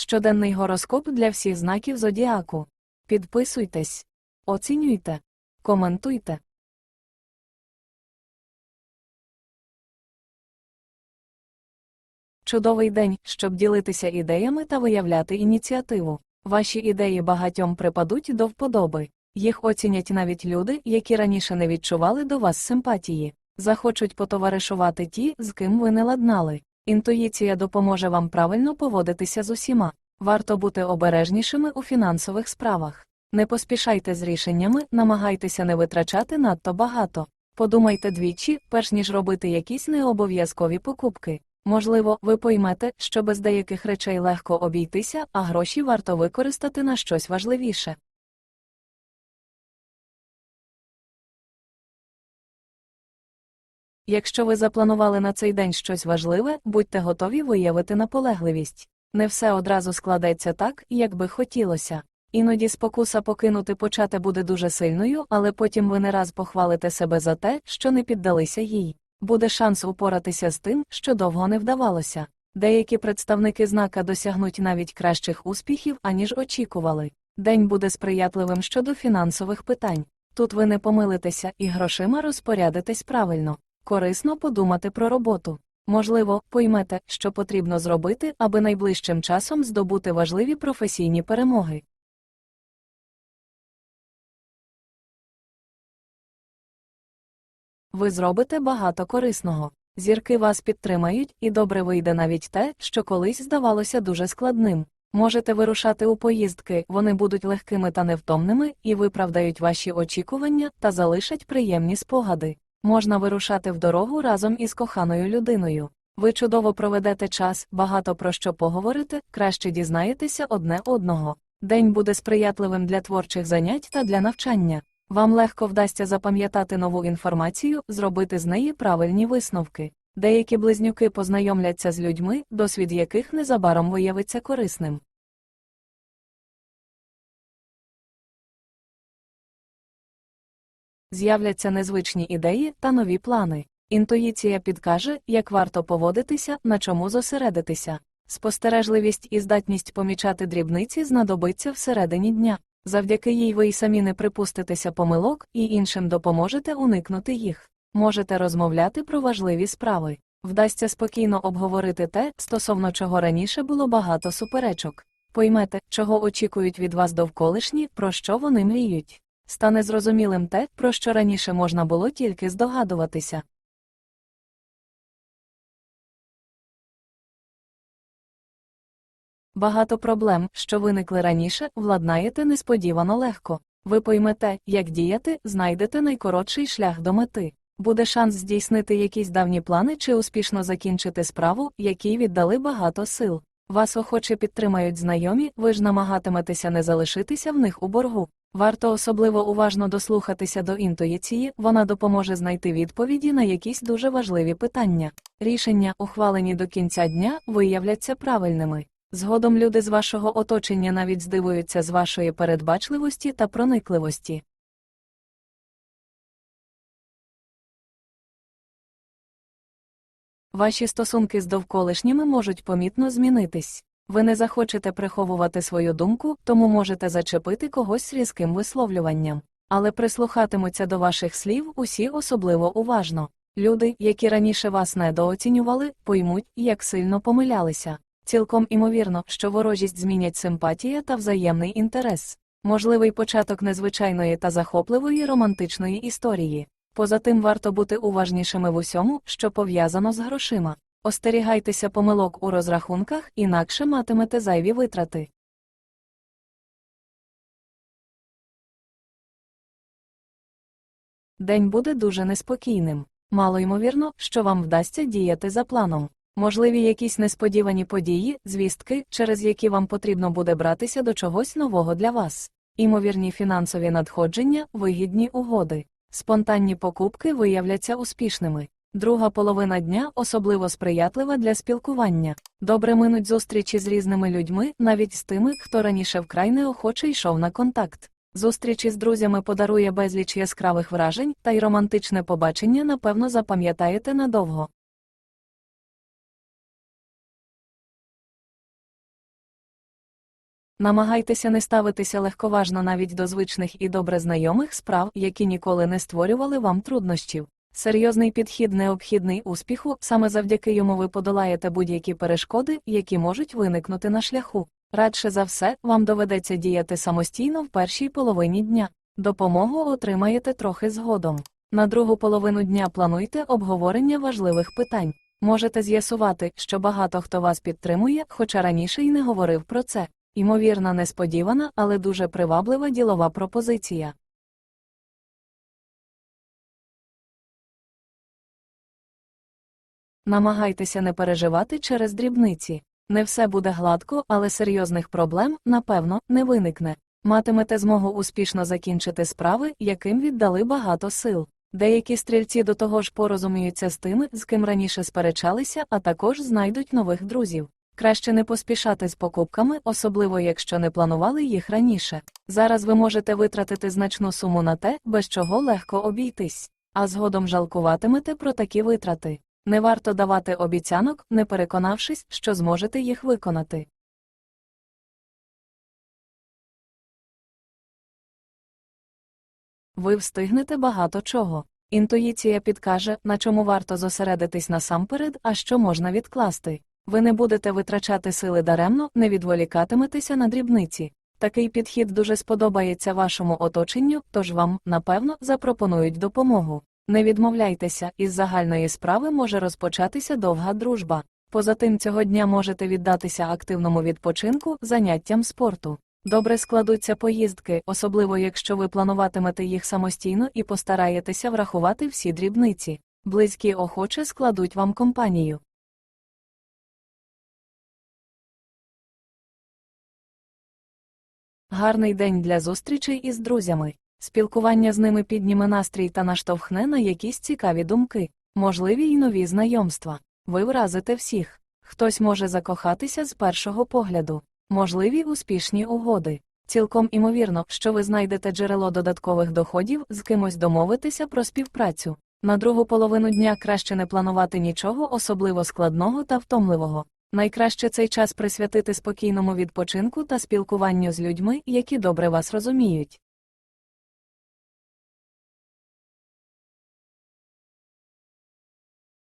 Щоденний гороскоп для всіх знаків зодіаку. Підписуйтесь, оцінюйте, коментуйте. Чудовий день, щоб ділитися ідеями та виявляти ініціативу. Ваші ідеї багатьом припадуть до вподоби. Їх оцінять навіть люди, які раніше не відчували до вас симпатії. Захочуть потоваришувати ті, з ким ви не ладнали. Інтуїція допоможе вам правильно поводитися з усіма. Варто бути обережнішими у фінансових справах. Не поспішайте з рішеннями, намагайтеся не витрачати надто багато. Подумайте двічі, перш ніж робити якісь необов'язкові покупки. Можливо, ви поймете, що без деяких речей легко обійтися, а гроші варто використати на щось важливіше. Якщо ви запланували на цей день щось важливе, будьте готові виявити наполегливість. Не все одразу складеться так, як би хотілося. Іноді спокуса покинути почати буде дуже сильною, але потім ви не раз похвалите себе за те, що не піддалися їй. Буде шанс упоратися з тим, що довго не вдавалося. Деякі представники знака досягнуть навіть кращих успіхів, аніж очікували. День буде сприятливим щодо фінансових питань. Тут ви не помилитеся і грошима розпорядитесь правильно. Корисно подумати про роботу. Можливо, поймете, що потрібно зробити, аби найближчим часом здобути важливі професійні перемоги. Ви зробите багато корисного. Зірки вас підтримають, і добре вийде навіть те, що колись здавалося дуже складним. Можете вирушати у поїздки, вони будуть легкими та невтомними, і виправдають ваші очікування та залишать приємні спогади. Можна вирушати в дорогу разом із коханою людиною. Ви чудово проведете час, багато про що поговорите, краще дізнаєтеся одне одного. День буде сприятливим для творчих занять та для навчання. Вам легко вдасться запам'ятати нову інформацію, зробити з неї правильні висновки. Деякі близнюки познайомляться з людьми, досвід яких незабаром виявиться корисним. З'являться незвичні ідеї та нові плани. Інтуїція підкаже, як варто поводитися, на чому зосередитися. Спостережливість і здатність помічати дрібниці знадобиться всередині дня. Завдяки їй ви й самі не припуститеся помилок і іншим допоможете уникнути їх. Можете розмовляти про важливі справи. Вдасться спокійно обговорити те, стосовно чого раніше було багато суперечок. Поймете, чого очікують від вас довколишні, про що вони мріють. Стане зрозумілим те, про що раніше можна було тільки здогадуватися. Багато проблем, що виникли раніше, владнаєте несподівано легко. Ви поймете, як діяти, знайдете найкоротший шлях до мети. Буде шанс здійснити якісь давні плани чи успішно закінчити справу, якій віддали багато сил. Вас охоче підтримають знайомі, ви ж намагатиметеся не залишитися в них у боргу. Варто особливо уважно дослухатися до інтуїції, вона допоможе знайти відповіді на якісь дуже важливі питання. Рішення, ухвалені до кінця дня, виявляться правильними. Згодом люди з вашого оточення навіть здивуються з вашої передбачливості та проникливості. Ваші стосунки з довколишніми можуть помітно змінитись. Ви не захочете приховувати свою думку, тому можете зачепити когось різким висловлюванням. Але прислухатимуться до ваших слів усі особливо уважно. Люди, які раніше вас недооцінювали, поймуть, як сильно помилялися. Цілком імовірно, що ворожість змінять симпатія та взаємний інтерес. Можливий початок незвичайної та захопливої романтичної історії. Поза тим варто бути уважнішими в усьому, що пов'язано з грошима. Остерігайтеся помилок у розрахунках, інакше матимете зайві витрати. День буде дуже неспокійним. Мало ймовірно, що вам вдасться діяти за планом. Можливі якісь несподівані події, звістки, через які вам потрібно буде братися до чогось нового для вас. Імовірні фінансові надходження, вигідні угоди. Спонтанні покупки виявляться успішними. Друга половина дня особливо сприятлива для спілкування. Добре минуть зустрічі з різними людьми, навіть з тими, хто раніше вкрай неохоче йшов на контакт. Зустрічі з друзями подарує безліч яскравих вражень, та й романтичне побачення, напевно, запам'ятаєте надовго. Намагайтеся не ставитися легковажно навіть до звичних і добре знайомих справ, які ніколи не створювали вам труднощів. Серйозний підхід необхідний успіху, саме завдяки йому ви подолаєте будь-які перешкоди, які можуть виникнути на шляху. Радше за все, вам доведеться діяти самостійно в першій половині дня. Допомогу отримаєте трохи згодом. На другу половину дня плануйте обговорення важливих питань. Можете з'ясувати, що багато хто вас підтримує, хоча раніше й не говорив про це. Ймовірна, несподівана, але дуже приваблива ділова пропозиція. Намагайтеся не переживати через дрібниці. Не все буде гладко, але серйозних проблем, напевно, не виникне. Матимете змогу успішно закінчити справи, яким віддали багато сил. Деякі стрільці до того ж порозуміються з тими, з ким раніше сперечалися, а також знайдуть нових друзів. Краще не поспішати з покупками, особливо якщо не планували їх раніше. Зараз ви можете витратити значну суму на те, без чого легко обійтись, а згодом жалкуватимете про такі витрати. Не варто давати обіцянок, не переконавшись, що зможете їх виконати. Ви встигнете багато чого. Інтуїція підкаже, на чому варто зосередитись насамперед, а що можна відкласти. Ви не будете витрачати сили даремно, не відволікатиметеся на дрібниці. Такий підхід дуже сподобається вашому оточенню, тож вам, напевно, запропонують допомогу. Не відмовляйтеся, із загальної справи може розпочатися довга дружба. Поза тим цього дня можете віддатися активному відпочинку, заняттям спорту. Добре складуться поїздки, особливо якщо ви плануватимете їх самостійно і постараєтеся врахувати всі дрібниці. Близькі охоче складуть вам компанію. Гарний день для зустрічей із друзями. Спілкування з ними підніме настрій та наштовхне на якісь цікаві думки, можливі й нові знайомства. Ви вразите всіх. Хтось може закохатися з першого погляду, можливі успішні угоди. Цілком імовірно, що ви знайдете джерело додаткових доходів, з кимось домовитися про співпрацю. На другу половину дня краще не планувати нічого особливо складного та втомливого. Найкраще цей час присвятити спокійному відпочинку та спілкуванню з людьми, які добре вас розуміють.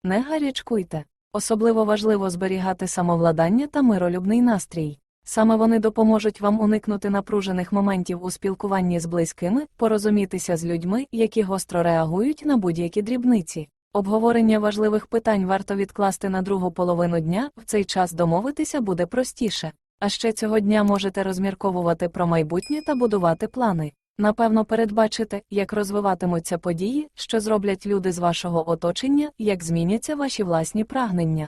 Не гарячкуйте. Особливо важливо зберігати самовладання та миролюбний настрій. Саме вони допоможуть вам уникнути напружених моментів у спілкуванні з близькими, порозумітися з людьми, які гостро реагують на будь-які дрібниці. Обговорення важливих питань варто відкласти на другу половину дня, в цей час домовитися буде простіше. А ще цього дня можете розмірковувати про майбутнє та будувати плани. Напевно, передбачите, як розвиватимуться події, що зроблять люди з вашого оточення, як зміняться ваші власні прагнення.